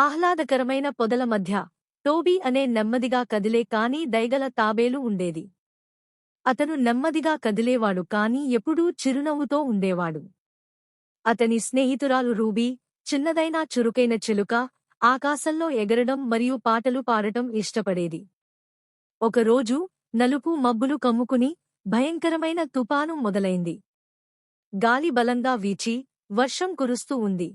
ఆహ్లాదకరమైన పొదల మధ్య టోబీ అనే నెమ్మదిగా కదిలే కాని దయగల తాబేలు ఉండేది. అతను నెమ్మదిగా కదిలేవాడు కాని ఎప్పుడూ చిరునవ్వుతో ఉండేవాడు. అతని స్నేహితురాలు రూబీ చిన్నదైనా చురుకైన చిలుక ఆకాశంలో ఎగరడం మరియు పాటలు పాడటం ఇష్టపడేది. ఒకరోజు నలుపు మబ్బులు కమ్ముకుని భయంకరమైన తుపాను మొదలైంది. గాలి బలంగా వీచి వర్షం కురుస్తూ ఉంది.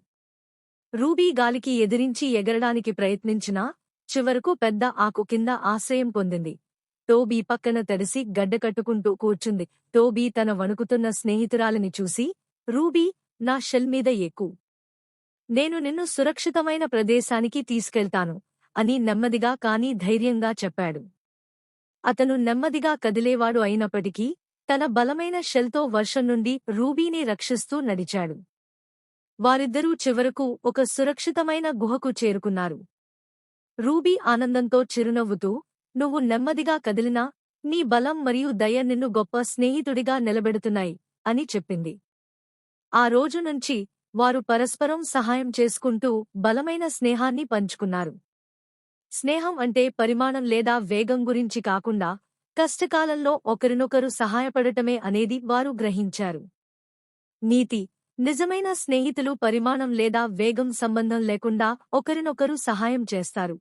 రూబీ గాలికి ఎదిరించి ఎగరడానికి ప్రయత్నించినా చివరకు పెద్ద ఆకు కింద ఆశ్రయం పొందింది. టోబీ పక్కన తడిసి గడ్డకట్టుకుంటూ కూర్చుంది. టోబీ తన వణుకుతున్న స్నేహితురాలిని చూసి రూబీ నా షెల్ మీద ఎక్కు. నేను నిన్ను సురక్షితమైన ప్రదేశానికి తీసుకెళ్తాను అని నెమ్మదిగా కాని ధైర్యంగా చెప్పాడు. అతను నెమ్మదిగా కదిలేవాడు అయినప్పటికీ తన బలమైన షెల్తో వర్షం నుండి రూబీని రక్షిస్తూ నడిచాడు. వారిద్దరూ చివరకు ఒక సురక్షితమైన గుహకు చేరుకున్నారు. రూబీ ఆనందంతో చిరునవ్వుతూ నువ్వు నెమ్మదిగా కదిలినా నీ బలం మరియు దయ నిన్ను గొప్ప స్నేహితుడిగా నిలబెడుతున్నాయి అని చెప్పింది. ఆ రోజు నుంచి వారు పరస్పరం సహాయం చేసుకుంటూ బలమైన స్నేహాన్ని పంచుకున్నారు. స్నేహం అంటే పరిమాణం లేదా వేగం గురించి కాకుండా కష్టకాలంలో ఒకరినొకరు సహాయపడటమే అనేది వారు గ్రహించారు. నీతి నిజమైన స్నేహితులు పరిమాణం లేదా వేగం సంబంధం లేకుండా ఒకరినొకరు సహాయం చేస్తారు.